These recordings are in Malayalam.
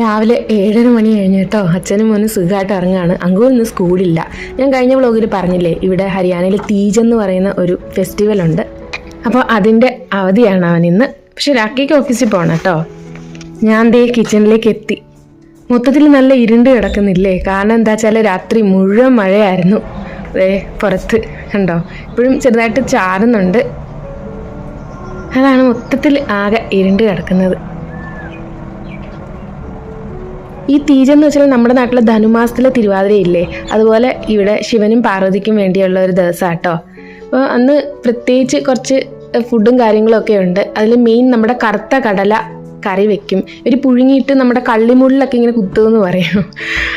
രാവിലെ ഏഴര മണി കഴിഞ്ഞ് കേട്ടോ. അച്ഛനും മോനും സുഖമായിട്ട് ഇറങ്ങുകയാണ് അങ്കു ഇന്ന് സ്കൂളില്ല. ഞാൻ കഴിഞ്ഞ വ്ളോഗിൽ പറഞ്ഞില്ലേ ഇവിടെ ഹരിയാനയിൽ തീജ് എന്ന് പറയുന്ന ഒരു ഫെസ്റ്റിവൽ ഉണ്ട്. അപ്പോൾ അതിന്റെ അവധിയാണ് അവൻ ഇന്ന്. പക്ഷെ രാക്കിക്ക് ഓഫീസിൽ പോകണം കേട്ടോ. ഞാൻ ദേ കിച്ചണിലേക്ക് എത്തി. മൊത്തത്തിൽ നല്ല ഇരുണ്ട് കിടക്കുന്നില്ലേ? കാരണം എന്താ വെച്ചാൽ രാത്രി മുഴുവൻ മഴയായിരുന്നു. ദേ പുറത്ത് കണ്ടോ? ഇപ്പോഴും ചെറുതായിട്ട് ചാറുന്നുണ്ട്. അതാണ് മൊത്തത്തിൽ ആകെ ഇരുണ്ട് കിടക്കുന്നത്. ഈ തീജം എന്ന് വെച്ചാൽ നമ്മുടെ നാട്ടിലെ ധനുമാസത്തിലെ തിരുവാതിരയില്ലേ അതുപോലെ ഇവിടെ ശിവനും പാർവതിക്കും വേണ്ടിയുള്ള ഒരു ദിവസം കേട്ടോ അപ്പോൾ അന്ന് പ്രത്യേകിച്ച് കുറച്ച് ഫുഡും കാര്യങ്ങളൊക്കെ ഉണ്ട്. അതിൽ മെയിൻ നമ്മുടെ കറുത്ത കടല കറി വെക്കും. ഒരു പുഴുങ്ങിയിട്ട് നമ്മുടെ കള്ളിമുള്ളിലൊക്കെ ഇങ്ങനെ കുത്തുമെന്ന് പറയും.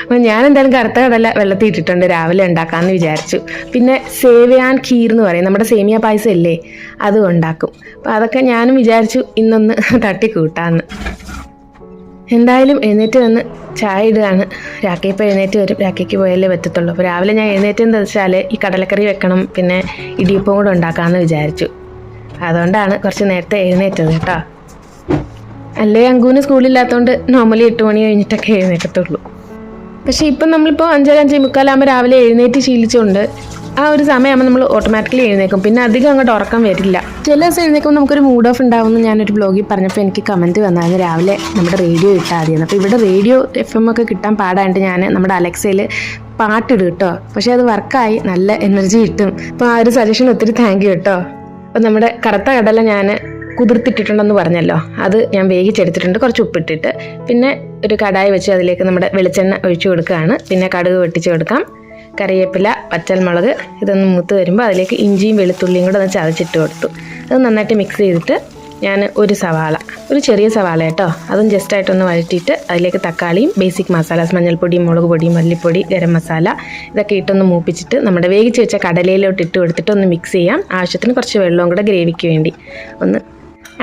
അപ്പോൾ ഞാൻ എന്തായാലും കറുത്ത കടല വെള്ളത്തിൽ ഇട്ടിട്ടുണ്ട് രാവിലെ ഉണ്ടാക്കാമെന്ന് വിചാരിച്ചു. പിന്നെ സേവയാൻ ഖീർ എന്ന് പറയും. നമ്മുടെ സേമിയ പായസം അല്ലേ അതും ഉണ്ടാക്കും. അപ്പോൾ അതൊക്കെ ഞാനും വിചാരിച്ചു ഇന്നൊന്ന് തട്ടിക്കൂട്ടാന്ന്. എന്തായാലും എഴുന്നേറ്റ് വന്ന് ചായ ഇടുകയാണ്. രാക്കി ഇപ്പോൾ എഴുന്നേറ്റ് വരും. രാക്കിക്ക് പോയാലേ പറ്റത്തുള്ളൂ. അപ്പോൾ രാവിലെ ഞാൻ എഴുന്നേറ്റ് എന്താ വെച്ചാൽ ഈ കടലക്കറി വെക്കണം പിന്നെ ഇടിയപ്പം കൂടെ ഉണ്ടാക്കാമെന്ന് വിചാരിച്ചു. അതുകൊണ്ടാണ് കുറച്ച് നേരത്തെ എഴുന്നേറ്റത് കേട്ടോ. അല്ലേ അങ്കൂന് സ്കൂളില്ലാത്തതുകൊണ്ട് നോർമലി എട്ട് മണി കഴിഞ്ഞിട്ടൊക്കെ എഴുന്നേറ്റത്തുള്ളൂ. പക്ഷേ ഇപ്പം നമ്മളിപ്പോൾ അഞ്ചര അഞ്ചേ മുക്കാലാകുമ്പോൾ രാവിലെ എഴുന്നേറ്റ് ശീലിച്ചുകൊണ്ട് ആ ഒരു സമയമാകുമ്പോൾ നമ്മൾ ഓട്ടോമാറ്റിക്കലി എഴുന്നേക്കും പിന്നെ അധികം അങ്ങോട്ട് ഉറക്കം വരില്ല. ചില ദിവസം എഴുന്നേക്കുമ്പോൾ നമുക്കൊരു മൂഡ് ഓഫ് ഉണ്ടാവുമെന്ന് ഞാനൊരു ബ്ലോഗിൽ പറഞ്ഞപ്പോൾ എനിക്ക് കമന്റ് വന്നായിരുന്നു രാവിലെ നമ്മുടെ റേഡിയോ ഇട്ടാൽ അപ്പോൾ ഇവിടെ റേഡിയോ എഫ് എം ഒക്കെ കിട്ടാൻ പാടായിട്ട് ഞാൻ നമ്മുടെ അലക്സയിൽ പാട്ടിടും കേട്ടോ. പക്ഷേ അത് വർക്കായി നല്ല എനർജി കിട്ടും. അപ്പോൾ ആ ഒരു സജഷൻ ഒത്തിരി താങ്ക് യു കേട്ടോ. അപ്പോൾ നമ്മുടെ കറുത്ത കടല ഞാൻ കുതിർത്തിട്ടിട്ടുണ്ടെന്ന് പറഞ്ഞല്ലോ. അത് ഞാൻ വേവിച്ചെടുത്തിട്ടുണ്ട്. കുറച്ച് ഉപ്പിട്ടിട്ട്. പിന്നെ ഒരു കടായി വെച്ച് അതിലേക്ക് നമ്മുടെ വെളിച്ചെണ്ണ ഒഴിച്ചു കൊടുക്കുകയാണ്. പിന്നെ കടുക് വെട്ടിച്ച് കൊടുക്കാം. കറിവേപ്പില പച്ചമുളക് ഇതൊന്ന് മൂത്ത് വരുമ്പോൾ അതിലേക്ക് ഇഞ്ചിയും വെളുത്തുള്ളിയും കൂടെ ഒന്ന് ചതച്ചിട്ട് കൊടുത്തു. അത് നന്നായിട്ട് മിക്സ് ചെയ്തിട്ട് ഞാൻ ഒരു സവാള ഒരു ചെറിയ സവാള കേട്ടോ. അതും ജസ്റ്റ് ആയിട്ടൊന്ന് വഴറ്റിയിട്ട് അതിലേക്ക് തക്കാളിയും ബേസിക് മസാലാസ് മഞ്ഞൾപ്പൊടി മുളക് പൊടി മല്ലിപ്പൊടി ഗരം മസാല ഇതൊക്കെ ഇട്ടൊന്ന് മൂപ്പിച്ചിട്ട് നമ്മുടെ വേവിച്ച് വെച്ച കടലയിലോട്ട് ഇട്ട് കൊടുത്തിട്ട് ഒന്ന് മിക്സ് ചെയ്യാം. ആവശ്യത്തിന് കുറച്ച് വെള്ളവും കൂടെ ഗ്രേവിക്ക് വേണ്ടി. ഒന്ന്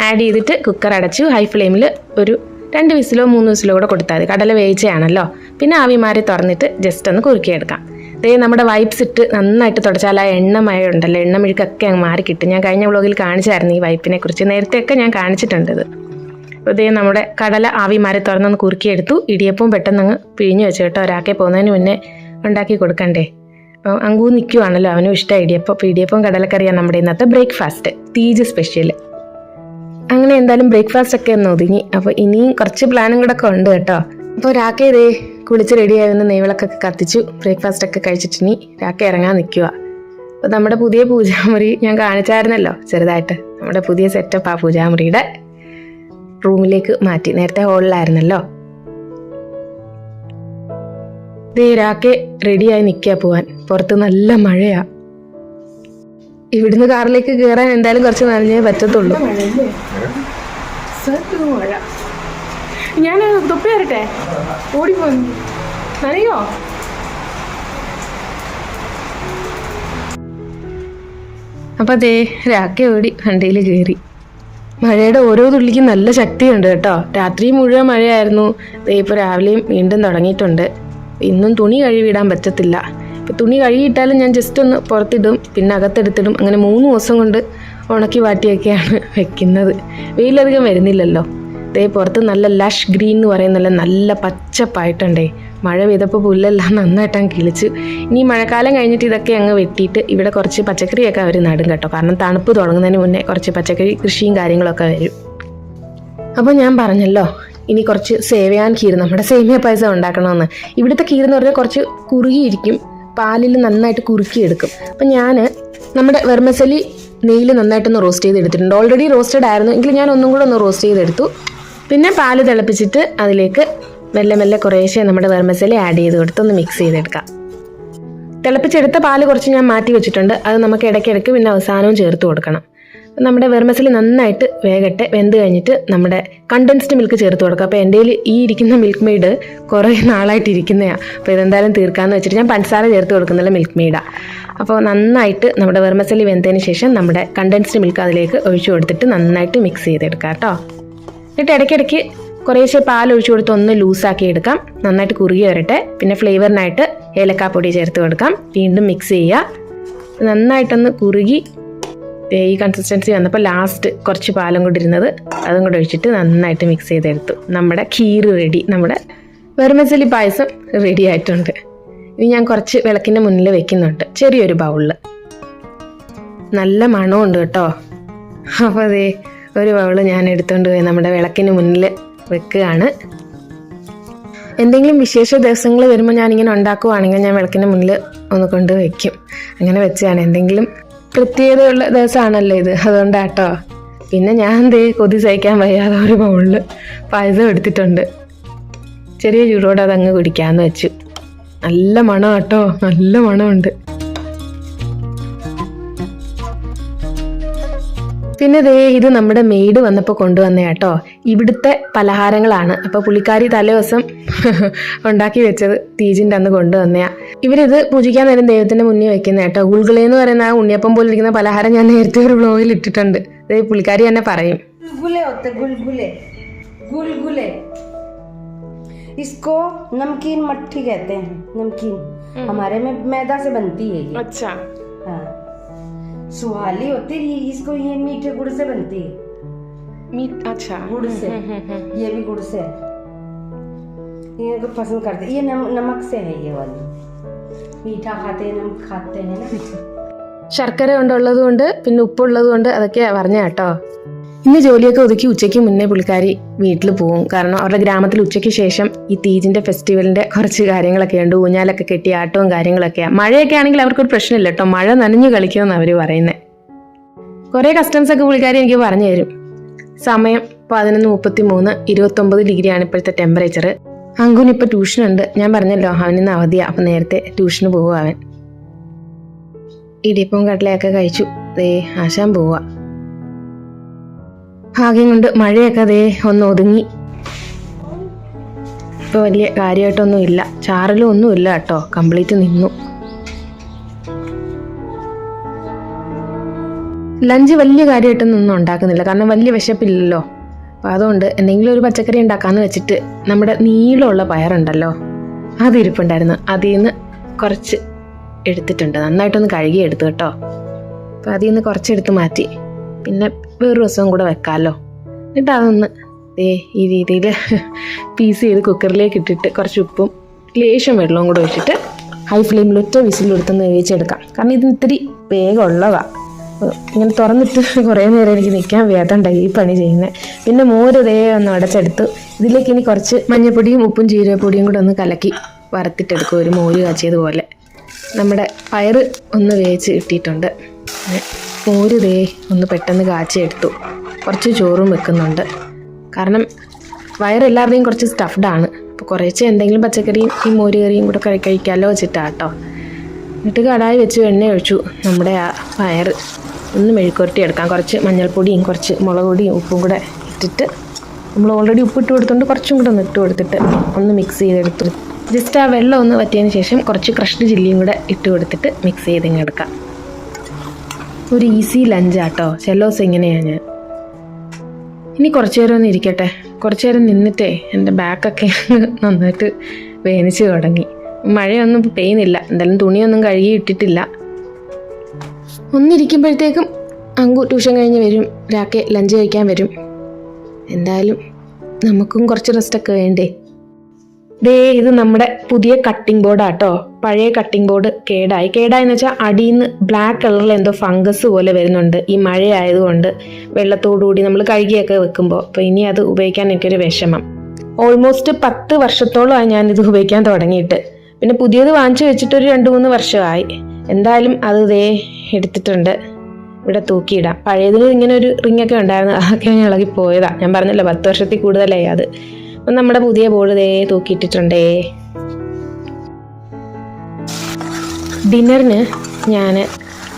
ആഡ് ചെയ്തിട്ട് കുക്കർ അടച്ചു ഹൈ ഫ്ലെയിമിൽ ഒരു രണ്ട് വിസിലോ മൂന്ന് വിസിലോ കൂടെ കൊടുത്താൽ മതി. കടല വേവിച്ചയാണല്ലോ. പിന്നെ ആവി മാറി തുറന്നിട്ട് ജസ്റ്റ് ഒന്ന് കുറുക്കിയെടുക്കാം. ദേ നമ്മുടെ വൈപ്സ് ഇട്ട് നന്നായിട്ട് തുടച്ചാൽ ആ എണ്ണമയ ഉണ്ടല്ലോ എണ്ണമെഴുക്കൊക്കെ അങ്ങ് മാറി കിട്ടും ഞാൻ കഴിഞ്ഞ വ്ളോഗിൽ കാണിച്ചായിരുന്നു ഈ വൈപ്പിനെ കുറിച്ച്. നേരത്തെയൊക്കെ ഞാൻ കാണിച്ചിട്ടുണ്ട് ഇത്. അപ്പോൾ ഇതേ നമ്മുടെ കടല ആവി മാറി തുറന്നൊന്ന് കുറുക്കിയെടുത്തു. ഇടിയപ്പവും പെട്ടെന്ന് അങ്ങ് പിഴിഞ്ഞു വെച്ചു കേട്ടോ. ഒരാക്കെ പോകുന്നതിന് മുന്നേ ഉണ്ടാക്കി കൊടുക്കണ്ടേ? അങ്കൂ നിൽക്കുവാണല്ലോ അവനും ഇഷ്ടം ഇടിയപ്പം. അപ്പോൾ ഇടിയപ്പം കടലക്കറിയാണ് നമ്മുടെ ഇന്നത്തെ ബ്രേക്ക്ഫാസ്റ്റ് തീജ് സ്പെഷ്യൽ അങ്ങനെ എന്തായാലും ബ്രേക്ക്ഫാസ്റ്റ് ഒക്കെ ഒന്ന് ഒതുങ്ങി. അപ്പോൾ ഇനിയും കുറച്ച് പ്ലാനും കൂടെ ഒക്കെ ഉണ്ട് കേട്ടോ. അപ്പോൾ രാക്കേ ഇതേ കുളിച്ച് റെഡിയായിരുന്ന നെയ്വിളക്കൊക്കെ കത്തിച്ചു ബ്രേക്ക്ഫാസ്റ്റ് ഒക്കെ കഴിച്ചിട്ട് ഇനി രാക്ക ഇറങ്ങാൻ നിൽക്കുക അപ്പോൾ നമ്മുടെ പുതിയ പൂജാമുറി ഞാൻ കാണിച്ചായിരുന്നല്ലോ ചെറുതായിട്ട്. നമ്മുടെ പുതിയ സെറ്റപ്പ് ആ പൂജാമുറിയുടെ റൂമിലേക്ക് മാറ്റി. നേരത്തെ ഹോളിലായിരുന്നല്ലോ ദേ രാക്കെ റെഡിയായി നിൽക്കുക പോവാൻ. പുറത്ത് നല്ല മഴയാ. ഇവിടുന്ന് കാറിലേക്ക് കയറാൻ എന്തായാലും കുറച്ച് നനഞ്ഞേ പറ്റത്തുള്ളൂ. മഴ. ഞാൻ തൊപ്പി വരട്ടെ ഓടിപ്പോന്നു. നനയോ അപ്പൊ അതേ രാക്കെ ഓടി വണ്ടിയിൽ കയറി മഴയുടെ ഓരോ തുള്ളിക്കും നല്ല ശക്തിയുണ്ട് കേട്ടോ. രാത്രി മുഴുവൻ മഴയായിരുന്നു. ദേ ഇപ്പോൾ രാവിലെയും വീണ്ടും തുടങ്ങിയിട്ടുണ്ട്. ഇന്നും തുണി കഴുകിയിടാൻ പറ്റത്തില്ല. ഇപ്പൊ തുണി കഴുകിയിട്ടാലും ഞാൻ ജസ്റ്റ് ഒന്ന് പുറത്തിടും പിന്നെ അകത്തെടുത്തിടും. അങ്ങനെ മൂന്ന് ദിവസം കൊണ്ട് ഉണക്കി വാട്ടിയൊക്കെയാണ് വെക്കുന്നത്. വെയിലധികം വരുന്നില്ലല്ലോ. ദേ പുറത്ത് നല്ല ലഷ് ഗ്രീൻ എന്ന് പറയുന്ന നല്ല പച്ചപ്പായിട്ടുണ്ടേ. മഴ പെയ്തപ്പോൾ പുല്ലെല്ലാം നന്നായിട്ട് അങ്ങ് കിളിച്ചു. ഇനി മഴക്കാലം കഴിഞ്ഞിട്ട് ഇതൊക്കെ അങ്ങ് വെട്ടിയിട്ട് ഇവിടെ കുറച്ച് പച്ചക്കറിയൊക്കെ അവർ നടും കേട്ടോ. കാരണം തണുപ്പ് തുടങ്ങുന്നതിന് മുന്നേ കുറച്ച് പച്ചക്കറി കൃഷിയും കാര്യങ്ങളൊക്കെ വരും. അപ്പോൾ ഞാൻ പറഞ്ഞല്ലോ ഇനി കുറച്ച് സേവയാൻ കീർ നമ്മുടെ സേമിയ പായസം ഉണ്ടാക്കണമെന്ന്. ഇവിടുത്തെ കീർ എന്ന് പറഞ്ഞാൽ കുറച്ച് കുറുകിയിരിക്കും. പാലിൽ നന്നായിട്ട് കുറുക്കിയെടുക്കും. അപ്പം ഞാൻ നമ്മുടെ വെർമസലി നെയ്യിൽ നന്നായിട്ടൊന്ന് റോസ്റ്റ് ചെയ്തെടുത്തിട്ടുണ്ട്. ഓൾറെഡി റോസ്റ്റഡ് ആയിരുന്നു. എങ്കിലും ഞാൻ ഒന്നും കൂടെ ഒന്ന് റോസ്റ്റ് ചെയ്തെടുത്തു. പിന്നെ പാൽ തിളപ്പിച്ചിട്ട് അതിലേക്ക് മെല്ലെ മെല്ലെ കുറേശ്ശെ നമ്മുടെ വെർമസല ആഡ് ചെയ്ത് കൊടുത്ത് ഒന്ന് മിക്സ് ചെയ്തെടുക്കാം. തിളപ്പിച്ചെടുത്ത പാൽ കുറച്ച് ഞാൻ മാറ്റി വെച്ചിട്ടുണ്ട്. അത് നമുക്ക് ഇടയ്ക്കിടയ്ക്ക് പിന്നെ അവസാനവും ചേർത്ത് കൊടുക്കണം. നമ്മുടെ വെർമസിൽ നന്നായിട്ട് വേഗട്ടെ വെന്ത് കഴിഞ്ഞിട്ട് നമ്മുടെ കണ്ടൻസ്ഡ് മിൽക്ക് ചേർത്ത് കൊടുക്കുക അപ്പോൾ എന്റെ ഈ ഇരിക്കുന്ന മിൽക്ക് മെയ്ഡ് കുറേ നാളായിട്ട് ഇരിക്കുന്നതാണ് അപ്പോൾ ഇതെന്തായാലും തീർക്കാമെന്ന് വെച്ചിട്ട് ഞാൻ പഞ്ചസാര ചേർത്ത് കൊടുക്കുന്നില്ല മിൽക്ക് മെയ്ഡാണ് അപ്പോൾ നന്നായിട്ട് നമ്മുടെ വെർമസലി വെന്തതിന് ശേഷം നമ്മുടെ കണ്ടൻസ്ഡ് മിൽക്ക് അതിലേക്ക് ഒഴിച്ചു കൊടുത്തിട്ട് നന്നായിട്ട് മിക്സ് ചെയ്തെടുക്കാം കേട്ടോ. എന്നിട്ട് ഇടയ്ക്കിടയ്ക്ക് കുറേശ്ശെ പാൽ ഒഴിച്ചു കൊടുത്ത് ഒന്ന് ലൂസാക്കി എടുക്കാം. നന്നായിട്ട് കുറുകി വരട്ടെ. പിന്നെ ഫ്ലേവറിനായിട്ട് ഏലക്കാപ്പൊടി ചേർത്ത് കൊടുക്കാം. വീണ്ടും മിക്സ് ചെയ്യുക. നന്നായിട്ടൊന്ന് കുറുകി ഈ കൺസിസ്റ്റൻസി വന്നപ്പോൾ ലാസ്റ്റ് കുറച്ച് പാലും കൂടി ഇരുന്നത് അതും കൂടെ ഒഴിച്ചിട്ട് നന്നായിട്ട് മിക്സ് ചെയ്തെടുത്തു. നമ്മുടെ ഖീർ റെഡി നമ്മുടെ വെർമസലി പായസം റെഡി ആയിട്ടുണ്ട്. ഇനി ഞാൻ കുറച്ച് വിളക്കിന്റെ മുന്നിൽ വെക്കുന്നുണ്ട്. ചെറിയൊരു ബൗളിൽ നല്ല മണമുണ്ട് കേട്ടോ. അപ്പോൾ അതേ ഒരു ബൗൾ ഞാൻ എടുത്തുകൊണ്ട് പോയി നമ്മുടെ വിളക്കിന് മുന്നിൽ വെക്കുകയാണ്. എന്തെങ്കിലും വിശേഷ ദിവസങ്ങൾ വരുമ്പോൾ ഞാനിങ്ങനെ ഉണ്ടാക്കുവാണെങ്കിൽ ഞാൻ വിളക്കിന് മുന്നിൽ ഒന്ന് കൊണ്ട് വയ്ക്കും അങ്ങനെ വെച്ചാണ്. എന്തെങ്കിലും പ്രത്യേകതയുള്ള ദിവസമാണല്ലോ ഇത്. അതുകൊണ്ടാട്ടോ. പിന്നെ ഞാൻ ദേ കൊതി സഹിക്കാൻ വയ്യാതെ ഒരു ബൗളിൽ പായസം എടുത്തിട്ടുണ്ട്. ചെറിയ ചൂടോടെ അതങ്ങ് കുടിക്കാമെന്ന് വെച്ചു. നല്ല മണം കേട്ടോ നല്ല മണമുണ്ട്. പിന്നെ ദേ ഇത് നമ്മുടെ മെയ്ഡ് വന്നപ്പോൾ കൊണ്ടുവന്ന കേട്ടോ ഇവിടുത്തെ പലഹാരങ്ങളാണ് അപ്പോൾ പുള്ളിക്കാരി തലേദിവസം ഉണ്ടാക്കി വെച്ചത് തീജിൻ്റെ അന്ന് കൊണ്ടുവന്നയാ ഇവരിത് പൂജിക്കാൻ നേരം ദൈവത്തിന്റെ മുന്നിൽ വെക്കുന്ന കേട്ടോ ഗുൾഗുള എന്ന് പറയുന്ന ആ ഉണ്ണിയപ്പം പോലെ ഇരിക്കുന്ന പലഹാരം ഞാൻ നേരത്തെ ഒരു വ്ലോഗിൽ ഇട്ടിട്ടുണ്ട് ദേ പുള്ളിക്കാരി തന്നെ പറയും गुलगुले होते गुलगुले गुलगुले इसको नमकीन मट्ठी कहते हैं नमकीन हमारे में मैदा से बनती है ये അച്ഛാ हाँ सुहाली होती है इसको ये मीठे गुड़ से बनती है അച്ഛാ गुड़ से ये भी गुड़ से है ये को पसंद करते ये नम, नमक से है ये वाली मीठा खाते हैं नमक खाते हैं ना ശർക്കര കൊണ്ടുള്ളത് കൊണ്ട് പിന്നെ ഉപ്പുള്ളത് കൊണ്ട് അതൊക്കെയാ പറഞ്ഞ കേട്ടോ ഇന്ന് ജോലിയൊക്കെ ഒതുക്കി ഉച്ചയ്ക്ക് മുന്നേ പുള്ളിക്കാരി വീട്ടിൽ പോകും കാരണം അവരുടെ ഗ്രാമത്തിൽ ഉച്ചയ്ക്ക് ശേഷം ഈ തീജിന്റെ ഫെസ്റ്റിവലിന്റെ കുറച്ച് കാര്യങ്ങളൊക്കെ ഉണ്ട്. ഊഞ്ഞാലൊക്കെ കെട്ടി ആട്ടവും കാര്യങ്ങളൊക്കെയാണ് മഴയൊക്കെ ആണെങ്കിൽ അവർക്കൊരു പ്രശ്നമില്ല കേട്ടോ. മഴ നനഞ്ഞു കളിക്കുമെന്ന് അവർ പറയുന്നത് കുറേ കസ്റ്റംസ് ഒക്കെ പുള്ളിക്കാരി എനിക്ക് പറഞ്ഞു തരും. സമയം പതിനൊന്ന് മുപ്പത്തി മൂന്ന് ഇരുപത്തൊമ്പത് ഡിഗ്രിയാണ് ഇപ്പോഴത്തെ ടെമ്പറേച്ചർ അങ്കുന് ഇപ്പോൾ ട്യൂഷനുണ്ട് ഞാൻ പറഞ്ഞല്ലോ അവനിന്ന് അവധിയാണ് അപ്പം നേരത്തെ ട്യൂഷന് പോകും അവൻ. ഇടിയപ്പവും കടലയൊക്കെ കഴിച്ചു. ദേ ആശാൻ പോവാ. ഭാഗ്യം കൊണ്ട് മഴയൊക്കെ അതേ ഒന്ന് ഒതുങ്ങി. ഇപ്പൊ വലിയ കാര്യമായിട്ടൊന്നും ഇല്ല ചാറലും ഒന്നും ഇല്ല കേട്ടോ. കംപ്ലീറ്റ് നിന്നു. ലഞ്ച് വലിയ കാര്യമായിട്ടൊന്നും ഒന്നും ഉണ്ടാക്കുന്നില്ല. കാരണം വലിയ വിശപ്പില്ലല്ലോ. അപ്പൊ അതുകൊണ്ട് എന്തെങ്കിലും ഒരു പച്ചക്കറി ഉണ്ടാക്കാമെന്ന് വെച്ചിട്ട് നമ്മുടെ നീളമുള്ള പയറുണ്ടല്ലോ അത് ഇരിപ്പുണ്ടായിരുന്നു അതിൽ നിന്ന് കുറച്ച് എടുത്തിട്ടുണ്ട്. നന്നായിട്ടൊന്ന് കഴുകി എടുത്തു കേട്ടോ. അപ്പൊ അതിൽ നിന്ന് കുറച്ചെടുത്ത് മാറ്റി. പിന്നെ വേറൊരു ദിവസവും കൂടെ വെക്കാമല്ലോ എന്നിട്ട് അതൊന്ന് ദേ ഈ രീതിയിൽ പീസ് ചെയ്ത് കുക്കറിലേക്ക് ഇട്ടിട്ട് കുറച്ച് ഉപ്പും ലേശം വെള്ളവും കൂടെ ഒഴിച്ചിട്ട് ഹൈ ഫ്ലെയിമിൽ ഒറ്റ വിസിലെടുത്തൊന്ന് വേവിച്ചെടുക്കാം. കാരണം ഇതിന് ഇത്തിരി വേഗം ഉള്ളതാണ് ഇങ്ങനെ തുറന്നിട്ട് കുറേ നേരം എനിക്ക് നിൽക്കാൻ വേദമുണ്ടായി ഈ പണി ചെയ്യുന്നത് പിന്നെ മോര് ദേ ഒന്ന് അടച്ചെടുത്ത് ഇതിലേക്ക് ഇനി കുറച്ച് മഞ്ഞപ്പൊടിയും ഉപ്പും ജീരകപ്പൊടിയും കൂടെ ഒന്ന് കലക്കി വറുത്തിട്ടെടുക്കും ഒരു മോര് കാച്ചിയതുപോലെ നമ്മുടെ പയറ് ഒന്ന് വേവിച്ച് കിട്ടിയിട്ടുണ്ട്. മോര് ദേ ഒന്ന് പെട്ടെന്ന് കാച്ചെടുത്തു കുറച്ച് ചോറും വെക്കുന്നുണ്ട്. കാരണം വയറെല്ലാവരുടെയും കുറച്ച് സ്റ്റഫ്ഡാണ് അപ്പോൾ കുറേച്ച് എന്തെങ്കിലും പച്ചക്കറിയും ഈ മോര് കറിയും കൂടെ കഴി കഴിക്കാമല്ലോ വെച്ചിട്ടാ കേട്ടോ എന്നിട്ട് കടായി വെച്ച് എണ്ണ ഒഴിച്ചു. നമ്മുടെ ആ പയർ ഒന്ന് മെഴുക്കുരട്ടി എടുക്കാം. കുറച്ച് മഞ്ഞൾപ്പൊടിയും കുറച്ച് മുളക് പൊടിയും ഉപ്പും കൂടെ ഇട്ടിട്ട് നമ്മൾ ഓൾറെഡി ഉപ്പിട്ട് കൊടുത്തുകൊണ്ട് കുറച്ചും കൂടെ ഒന്ന് ഇട്ട് കൊടുത്തിട്ട് ഒന്ന് മിക്സ് ചെയ്തെടുത്തു. ജസ്റ്റ് ആ വെള്ളം ഒന്ന് വറ്റിയതിന് ശേഷം കുറച്ച് ക്രഷ്ഡ് ചില്ലിയും കൂടെ ഇട്ട് കൊടുത്തിട്ട് മിക്സ് ചെയ്തിങ്ങ് എടുക്കാം. ഒരു ഈസി ലഞ്ചാട്ടോ ചെല്ലോസ് ഇങ്ങനെയാണ് ഞാൻ. ഇനി കുറച്ചു നേരം ഒന്ന് ഇരിക്കട്ടെ. കുറച്ചു നേരം നിന്നിട്ടേ എന്റെ ബാക്കൊക്കെ നന്നായിട്ട് വേനിച്ച് തുടങ്ങി. മഴയൊന്നും പെയ്യുന്നില്ല. എന്തായാലും തുണിയൊന്നും കഴുകി ഇട്ടിട്ടില്ല. ഒന്നിരിക്കുമ്പോഴത്തേക്കും അങ്കു ട്യൂഷൻ കഴിഞ്ഞ് വരും. രാക്കെ ലഞ്ച് കഴിക്കാൻ വരും. എന്തായാലും നമുക്കും കുറച്ച് റെസ്റ്റൊക്കെ വേണ്ടേ? ദേ ഇത് നമ്മുടെ പുതിയ കട്ടിംഗ് ബോർഡാട്ടോ പഴയ കട്ടിംഗ് ബോർഡ് കേടായി. കേടായെന്ന് വെച്ചാൽ അടിയിൽ നിന്ന് ബ്ലാക്ക് കളറിൽ എന്തോ ഫംഗസ് പോലെ വരുന്നുണ്ട്. ഈ മഴയായതുകൊണ്ട് വെള്ളത്തോടുകൂടി നമ്മൾ കഴുകിയൊക്കെ വെക്കുമ്പോൾ അപ്പോൾ ഇനി അത് ഉപയോഗിക്കാൻ എനിക്കൊരു വിഷമം. ഓൾമോസ്റ്റ് പത്ത് വർഷത്തോളമായി ഞാൻ ഇത് ഉപയോഗിക്കാൻ തുടങ്ങിയിട്ട്. പിന്നെ പുതിയത് വാങ്ങിച്ചു വെച്ചിട്ട് ഒരു രണ്ട് മൂന്ന് വർഷമായി. എന്തായാലും അത് ദേ എടുത്തിട്ടുണ്ട്. ഇവിടെ തൂക്കിയിടാം. പഴയതിന് ഇങ്ങനെ ഒരു റിങ്ങൊക്കെ ഉണ്ടായിരുന്നു. അതൊക്കെ ഞാൻ ഇളകി പോയതാണ് ഞാൻ പറഞ്ഞല്ലോ പത്ത് വർഷത്തിൽ കൂടുതലായി അത്. അപ്പം നമ്മുടെ പുതിയ ബോൾ ദേ തൂക്കിയിട്ടിട്ടുണ്ടേ. ഡിന്നറിന് ഞാൻ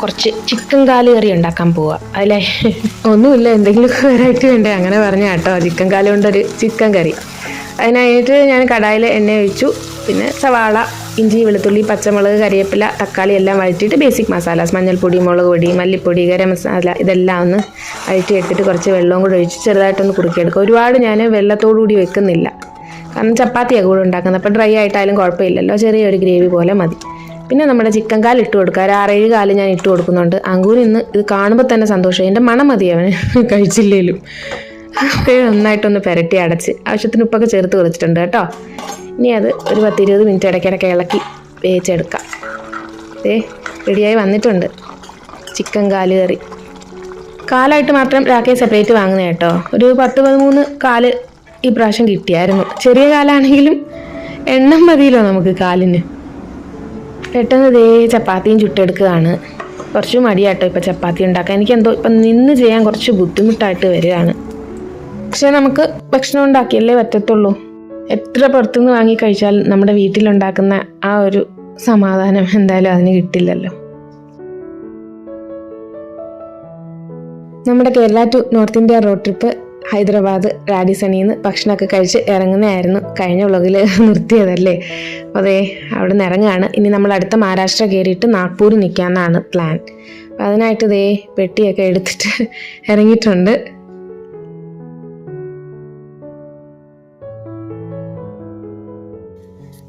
കുറച്ച് ചിക്കൻ കാൽ കറി ഉണ്ടാക്കാൻ പോവാ അല്ലേ? ഒന്നുമില്ല എന്തെങ്കിലും വെറൈറ്റി വേണ്ടേ? അങ്ങനെ പറഞ്ഞ കേട്ടോ ചിക്കൻ കാൽ കൊണ്ടൊരു ചിക്കൻ കറി. അതിനായിട്ട് ഞാൻ കടായിൽ എണ്ണ ഒഴിച്ചു പിന്നെ സവാള ഇഞ്ചി വെളുത്തുള്ളി പച്ചമുളക് കറിവേപ്പില തക്കാളി എല്ലാം വഴറ്റിയിട്ട് ബേസിക് മസാലാസ് മഞ്ഞൾപ്പൊടി മുളക് പൊടി മല്ലിപ്പൊടി ഗരം മസാല ഇതെല്ലാം ഒന്ന് വഴറ്റി എടുത്തിട്ട് കുറച്ച് വെള്ളവും കൂടി ഒഴിച്ച് ചെറുതായിട്ടൊന്ന് കുറുക്കിയെടുക്കുക. ഒരുപാട് ഞാൻ വെള്ളത്തോടു കൂടി വെക്കുന്നില്ല. കാരണം ചപ്പാത്തിയാണ് കൂടെ ഉണ്ടാക്കുന്നത്. അപ്പോൾ ഡ്രൈ ആയിട്ടായാലും കുഴപ്പമില്ലല്ലോ. ചെറിയൊരു ഗ്രേവി പോലെ മതി. പിന്നെ നമ്മുടെ ചിക്കൻ കാൽ ഇട്ട് കൊടുക്കുക. ഒരു ആറേഴ് കാൽ ഞാൻ ഇട്ട് കൊടുക്കുന്നുണ്ട്. അങ്കൂർ ഇന്ന് ഇത് കാണുമ്പോൾ തന്നെ സന്തോഷം. എന്റെ മണം മതി അവന്. കഴിച്ചില്ലേലും. അത് നന്നായിട്ടൊന്ന് പെരട്ടി അടച്ച് ആവശ്യത്തിന് ഉപ്പൊക്കെ ചേർത്ത് കുറച്ചിട്ടുണ്ട് കേട്ടോ. ഇനി അത് ഒരു പത്തിരുപത് മിനിറ്റ് ഇടയ്ക്കിടയ്ക്ക് ഇളക്കി വേവിച്ചെടുക്കാം. ഏ റെഡിയായി വന്നിട്ടുണ്ട്. ചിക്കൻ കാൽ കറി. കാലായിട്ട് മാത്രം രാക്കേ സെപ്പറേറ്റ് വാങ്ങുന്നത് കേട്ടോ. ഒരു പത്ത് പതിമൂന്ന് കാൽ ഈ പ്രാവശ്യം കിട്ടിയായിരുന്നു. ചെറിയ കാലാണെങ്കിലും എണ്ണം മതിയല്ലോ നമുക്ക് കാലിന്. പെട്ടെന്ന് ദേ ചപ്പാത്തിയും ചുട്ടെടുക്കുകയാണ്. കുറച്ച് മടിയാട്ടോ ഇപ്പം ചപ്പാത്തി ഉണ്ടാക്കാൻ. എനിക്കെന്തോ ഇപ്പം നിന്ന് ചെയ്യാൻ കുറച്ച് ബുദ്ധിമുട്ടായിട്ട് വരികയാണ്. പക്ഷെ നമുക്ക് ഭക്ഷണം ഉണ്ടാക്കിയല്ലേ പറ്റത്തുള്ളൂ. എത്ര പുറത്തുനിന്ന് വാങ്ങി കഴിച്ചാൽ നമ്മുടെ വീട്ടിലുണ്ടാക്കുന്ന ആ ഒരു സമാധാനം എന്തായാലും അതിന് കിട്ടില്ലല്ലോ. നമ്മുടെ Kerala to north India road trip Hyderabad റാഡിസണിയിൽ നിന്ന് ഭക്ഷണമൊക്കെ കഴിച്ച് ഇറങ്ങുന്നതായിരുന്നു. കഴിഞ്ഞ വ്ളോഗിൽ നിർത്തിയതല്ലേ? അതെ അവിടെ നിന്ന് ഇറങ്ങുകയാണ്. ഇനി നമ്മൾ അടുത്ത മഹാരാഷ്ട്ര കയറിയിട്ട് നാഗ്പൂർ നിൽക്കാമെന്നാണ് പ്ലാൻ. അപ്പം അതിനായിട്ട് ദേ പെട്ടിയൊക്കെ എടുത്തിട്ട് ഇറങ്ങിയിട്ടുണ്ട്.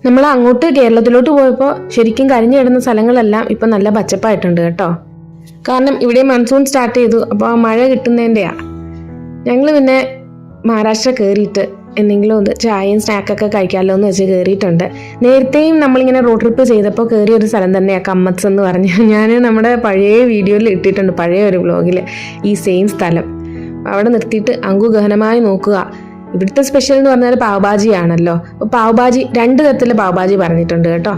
നമ്മൾ അങ്ങോട്ട് കേരളത്തിലോട്ട് പോയപ്പോൾ ശരിക്കും കരിഞ്ഞു കിടന്ന സ്ഥലങ്ങളെല്ലാം ഇപ്പം നല്ല പച്ചപ്പായിട്ടുണ്ട് കേട്ടോ. കാരണം ഇവിടെ മൺസൂൺ സ്റ്റാർട്ട് ചെയ്തു അപ്പോൾ ആ മഴ കിട്ടുന്നതിന്റെയാ ഞങ്ങൾ പിന്നെ മഹാരാഷ്ട്ര കയറിയിട്ട് എന്തെങ്കിലും ഒന്ന് ചായയും സ്നാക്കൊക്കെ കഴിക്കാമല്ലോ എന്ന് വെച്ച് കയറിയിട്ടുണ്ട് നേരത്തെയും നമ്മളിങ്ങനെ റോഡ് ട്രിപ്പ് ചെയ്തപ്പോൾ കയറിയ ഒരു സ്ഥലം തന്നെയാണ് കമ്മത്സ് എന്ന് പറഞ്ഞ്. ഞാൻ നമ്മുടെ പഴയ വീഡിയോയിൽ ഇട്ടിട്ടുണ്ട് പഴയ ഒരു വ്ളോഗിൽ ഈ സെയിം സ്ഥലം. അവിടെ നിർത്തിയിട്ട് അങ്കു ഗഹനമായി നോക്കുക. ഇവിടുത്തെ സ്പെഷ്യൽ എന്ന് പറഞ്ഞാൽ പാവഭാജിയാണല്ലോ. പാവഭാജി രണ്ട് തരത്തിലെ പാവഭാജി പറഞ്ഞിട്ടുണ്ട് കേട്ടോ.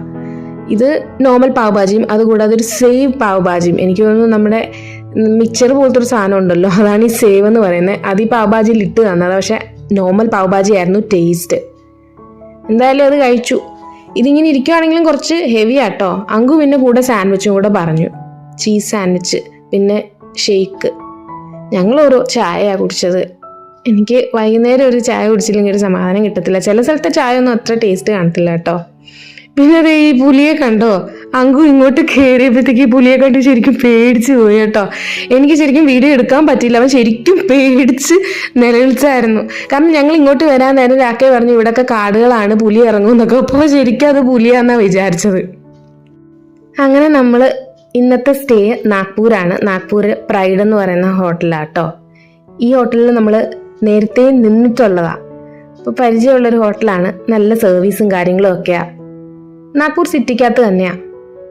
ഇത് നോർമൽ പാവഭാജിയും അതുകൂടാതെ ഒരു സേവ് പാവഭാജിയും. എനിക്ക് തോന്നുന്നു നമ്മുടെ മിക്സർ പോലത്തെ ഒരു സാധനം ഉണ്ടല്ലോ. അതാണ് ഈ സേവ് എന്ന് പറയുന്നത്. അത് ഈ പാവഭാജിയിൽ ഇട്ട് തന്നത്. പക്ഷെ നോർമൽ പാവഭാജി ആയിരുന്നു ടേസ്റ്റ് എന്തായാലും അത് കഴിച്ചു. ഇതിങ്ങനെ ഇരിക്കുവാണെങ്കിലും കുറച്ച് ഹെവി ആട്ടോ. അങ്കു പിന്നെ കൂടെ സാൻഡ്വിച്ചും കൂടെ പറഞ്ഞു. ചീസ് സാൻഡ്വിച്ച് പിന്നെ ഷെയ്ക്ക് ഞങ്ങൾ ചായയാണ് കുടിച്ചത്. എനിക്ക് വൈകുന്നേരം ഒരു ചായ കുടിച്ചില്ലെങ്കിൽ ഒരു സമാധാനം കിട്ടത്തില്ല. ചില സ്ഥലത്തെ ചായ ഒന്നും അത്ര ടേസ്റ്റ് കാണത്തില്ല കേട്ടോ. പിന്നെ അതെ ഈ പുലിയെ കണ്ടോ? അങ്കു ഇങ്ങോട്ട് കയറിയപ്പോഴത്തേക്ക് ഈ പുലിയെ കണ്ട് ശരിക്കും പേടിച്ച് പോയി കേട്ടോ. എനിക്ക് ശരിക്കും വീഡിയോ എടുക്കാൻ പറ്റിയില്ല. അവൻ ശരിക്കും പേടിച്ച് നിലവിളിച്ചായിരുന്നു. കാരണം ഞങ്ങൾ ഇങ്ങോട്ട് വരാൻ നേരം രാക്കെ പറഞ്ഞു ഇവിടെയൊക്കെ കാടുകളാണ് പുലി ഇറങ്ങും എന്നൊക്കെ. അപ്പോൾ ശരിക്കും അത് പുലിയാന്നാണ് വിചാരിച്ചത്. അങ്ങനെ നമ്മൾ ഇന്നത്തെ സ്റ്റേ നാഗ്പൂരാണ്. നാഗ്പൂർ പ്രൈഡ് എന്ന് പറയുന്ന ഹോട്ടലാട്ടോ ഈ ഹോട്ടലിൽ നമ്മൾ നേരത്തെ നിന്നിട്ടുള്ളതാ. ഇപ്പൊ പരിചയമുള്ളൊരു ഹോട്ടലാണ് നല്ല സർവീസും കാര്യങ്ങളും ഒക്കെയാ. നാഗ്പൂർ സിറ്റിക്കകത്ത് തന്നെയാ.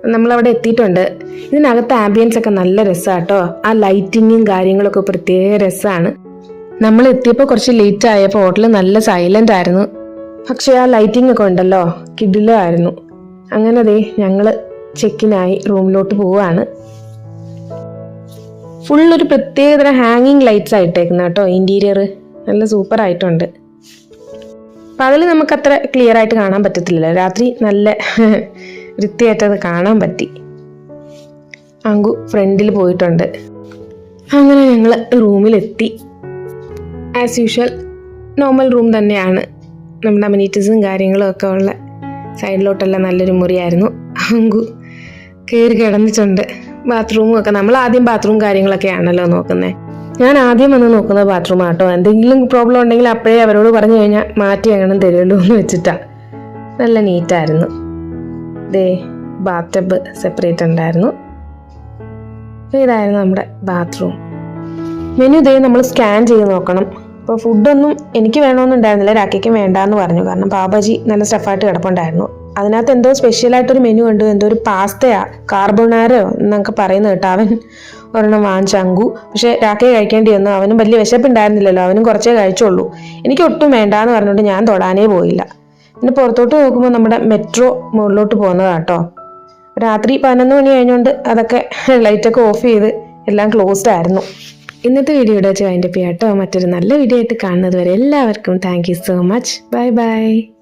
നമ്മളവിടെ എത്തിയിട്ടുണ്ട്. ഇതിനകത്ത് ആംബിയൻസ് ഒക്കെ നല്ല രസമാട്ടോ ആ ലൈറ്റിങ്ങും കാര്യങ്ങളൊക്കെ പ്രത്യേക രസമാണ് നമ്മൾ എത്തിയപ്പോൾ കുറച്ച് ലേറ്റ് ആയപ്പോൾ ഹോട്ടൽ നല്ല സൈലന്റ് ആയിരുന്നു. പക്ഷേ ആ ലൈറ്റിംഗ് ഒക്കെ ഉണ്ടല്ലോ കിഡിലായിരുന്നു അങ്ങനെ ദേ ഞങ്ങൾ ചെക്കിനായി റൂമിലോട്ട് പോവാണ്. ഫുള്ളൊരു പ്രത്യേകതരം ഹാങ്ങിങ് ലൈറ്റ്സ് ആയിട്ടേക്കുന്ന കേട്ടോ ഇന്റീരിയർ നല്ല സൂപ്പർ ആയിട്ടുണ്ട് പകൽ നമുക്ക് അത്ര ക്ലിയർ ആയിട്ട് കാണാൻ പറ്റത്തില്ലല്ലോ. രാത്രി നല്ല വൃത്തിയായിട്ടത് കാണാൻ പറ്റി. അങ്കു ഫ്രണ്ടിൽ പോയിട്ടുണ്ട്. അങ്ങനെ ഞങ്ങൾ റൂമിലെത്തി. ആസ് യൂഷ്വൽ നോർമൽ റൂം തന്നെയാണ്. നമ്മുടെ അമിനീറ്റീസും കാര്യങ്ങളും ഒക്കെ ഉള്ള സൈഡിലോട്ടെല്ലാം നല്ലൊരു മുറിയായിരുന്നു. അങ്കു കയറി കിടന്നിട്ടുണ്ട്. ബാത്റൂമും ഒക്കെ. നമ്മൾ ആദ്യം ബാത്റൂം കാര്യങ്ങളൊക്കെ ആണല്ലോ നോക്കുന്നത് ഞാൻ ആദ്യം വന്ന് നോക്കുന്നത് ബാത്റൂം ആട്ടോ. എന്തെങ്കിലും പ്രോബ്ലം ഉണ്ടെങ്കിൽ അപ്പോഴേ അവരോട് പറഞ്ഞു കഴിഞ്ഞാൽ മാറ്റി അങ്ങനെ തരുള്ളൂ എന്ന് വെച്ചിട്ടാ. നല്ല നീറ്റായിരുന്നു ദേ ബാത്ത് സെപ്പറേറ്റ് ഉണ്ടായിരുന്നു. അപ്പോൾ ഇതായിരുന്നു നമ്മുടെ ബാത്റൂം മെനു ഇതേ നമ്മൾ സ്കാൻ ചെയ്ത് നോക്കണം. അപ്പോൾ ഫുഡൊന്നും എനിക്ക് വേണമെന്നുണ്ടായിരുന്നില്ല രാക്കിക്കും വേണ്ടാന്ന് പറഞ്ഞു. കാരണം പാബാജി നല്ല സ്റ്റഫായിട്ട് കിടപ്പുണ്ടായിരുന്നു. അതിനകത്ത് എന്തോ സ്പെഷ്യലായിട്ടൊരു മെനു ഉണ്ട് എന്തോ ഒരു പാസ്തയാ കാർബോണാരോ എന്നൊക്കെ പറയുന്നത് കേട്ടോ അവൻ. ഒരെണ്ണം വാങ്ങിച്ച അങ്കു. പക്ഷേ രാക്കേ കഴിക്കേണ്ടി വന്നു. അവനും വലിയ വിശപ്പുണ്ടായിരുന്നില്ലല്ലോ. അവനും കുറച്ചേ കഴിച്ചുള്ളൂ. എനിക്ക് ഒട്ടും വേണ്ട എന്ന് പറഞ്ഞുകൊണ്ട് ഞാൻ തൊടാനേ പോയില്ല. പിന്നെ പുറത്തോട്ട് നോക്കുമ്പോൾ നമ്മുടെ മെട്രോ മുകളിലോട്ട് പോകുന്നതാട്ടോ. രാത്രി പതിനൊന്ന് മണി കഴിഞ്ഞുകൊണ്ട് അതൊക്കെ ലൈറ്റൊക്കെ ഓഫ് ചെയ്ത് എല്ലാം ക്ലോസ്ഡ് ആയിരുന്നു. ഇന്നത്തെ വീഡിയോ ഇവിടെ വെച്ച് അതിന്റെ മറ്റൊരു നല്ല വീഡിയോ ആയിട്ട് കാണുന്നത് വരെ എല്ലാവർക്കും thank you so much. Bye bye.